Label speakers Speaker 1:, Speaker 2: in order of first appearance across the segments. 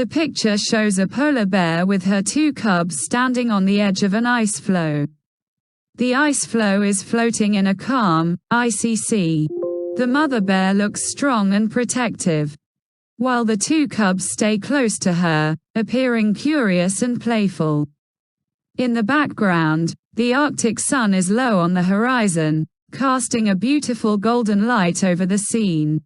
Speaker 1: The picture shows a polar bear with her two cubs standing on the edge of an ice floe. The ice floe is floating in a calm, icy sea. The mother bear looks strong and protective. While the two cubs stay close to her, appearing curious and playful. In the background, the Arctic sun is low on the horizon, casting a beautiful golden light over the scene.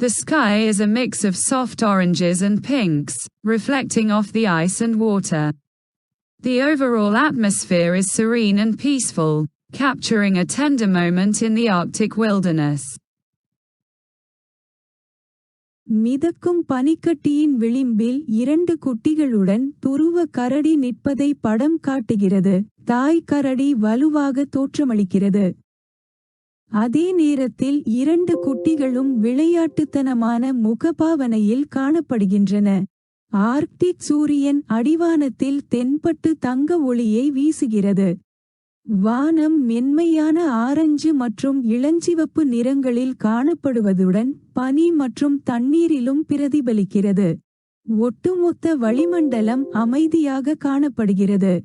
Speaker 1: The sky is a mix of soft oranges and pinks, reflecting off the ice and water. The overall atmosphere is serene and peaceful, capturing a tender moment in the Arctic wilderness.
Speaker 2: மிதக்கும் பனிக்கட்டியின் விளிம்பில் இரண்டு குட்டிகளுடன் துருவ கரடி நிற்பதை படம் காட்டுகிறது தாய் கரடி வலுவாக தோற்றமளிக்கிறது அதே நேரத்தில் இரண்டு குட்டிகளும் விளையாட்டுத்தனமான முகபாவனையில் காணப்படுகின்றன. ஆர்க்டிக் சூரியன் அடிவானத்தில் தென்பட்டு தங்க ஒளியை வீசுகிறது. வானம் மென்மையான ஆரஞ்சு மற்றும் இளஞ்சிவப்பு நிறங்களில் காணப்படுவதுடன் பனி மற்றும் தண்ணீரிலும் பிரதிபலிக்கிறது. ஒட்டுமொத்த வளிமண்டலம் அமைதியாக காணப்படுகிறது.